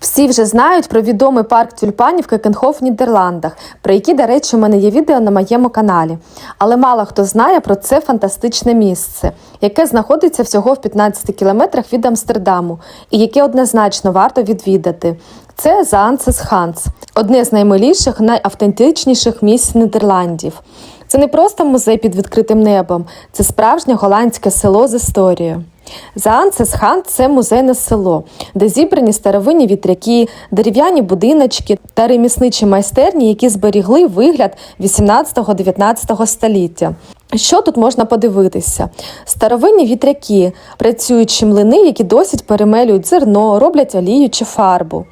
Всі вже знають про відомий парк тюльпанів Кекенхоф в Нідерландах, про який, до речі, у мене є відео на моєму каналі. Але мало хто знає про це фантастичне місце, яке знаходиться всього в 15 кілометрах від Амстердаму і яке однозначно варто відвідати. Це Заансес Ханс, одне з наймиліших, найавтентичніших місць Нідерландів. Це не просто музей під відкритим небом, це справжнє голландське село з історією. Заансесхан це музейне село, де зібрані старовинні вітряки, дерев'яні будиночки та ремісничі майстерні, які зберігли вигляд 18-19 століття. Що тут можна подивитися? Старовинні вітряки, працюючі млини, які досить перемелюють зерно, роблять олію чи фарбу.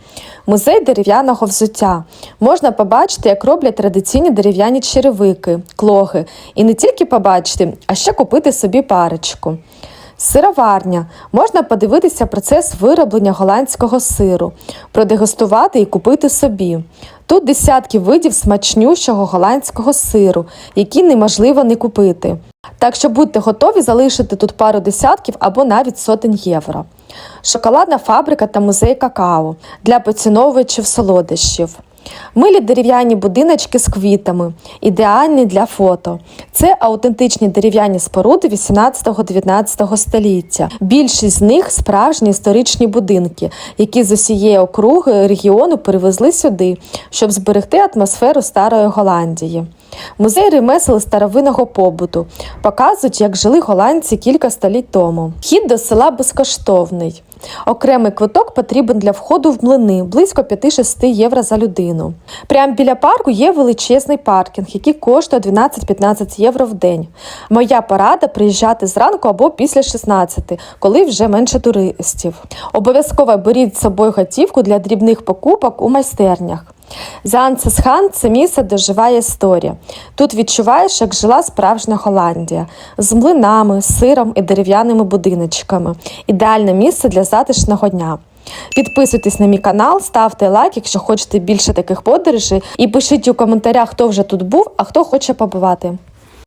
Музей дерев'яного взуття. Можна побачити, як роблять традиційні дерев'яні черевики, клоги. І не тільки побачити, а ще купити собі парочку. Сироварня. Можна подивитися процес вироблення голландського сиру, продегустувати і купити собі. Тут десятки видів смачнющого голландського сиру, які неможливо не купити. Так що будьте готові залишити тут пару десятків або навіть сотень євро. Шоколадна фабрика та музей какао для поціновувачів солодощів. Милі дерев'яні будиночки з квітами, ідеальні для фото. Це аутентичні дерев'яні споруди 18-19 століття. Більшість з них справжні історичні будинки, які з усієї округи регіону перевезли сюди, щоб зберегти атмосферу старої Голландії. Музей ремесел старовинного побуту показують, як жили голландці кілька століть тому. Вхід до села безкоштовний. Окремий квиток потрібен для входу в млини близько 5-6 євро за людину. Прямо біля парку є величезний паркінг, який коштує 12-15 євро в день. Моя порада приїжджати зранку або після 16, коли вже менше туристів. Обов'язково беріть з собою готівку для дрібних покупок у майстернях. Заансесхан це місце, де жива історія. Тут відчуваєш, як жила справжня Голландія з млинами, сиром і дерев'яними будиночками. Ідеальне місце для затишного дня. Підписуйтесь на мій канал, ставте лайк, якщо хочете більше таких подорожей, і пишіть у коментарях, хто вже тут був, а хто хоче побувати.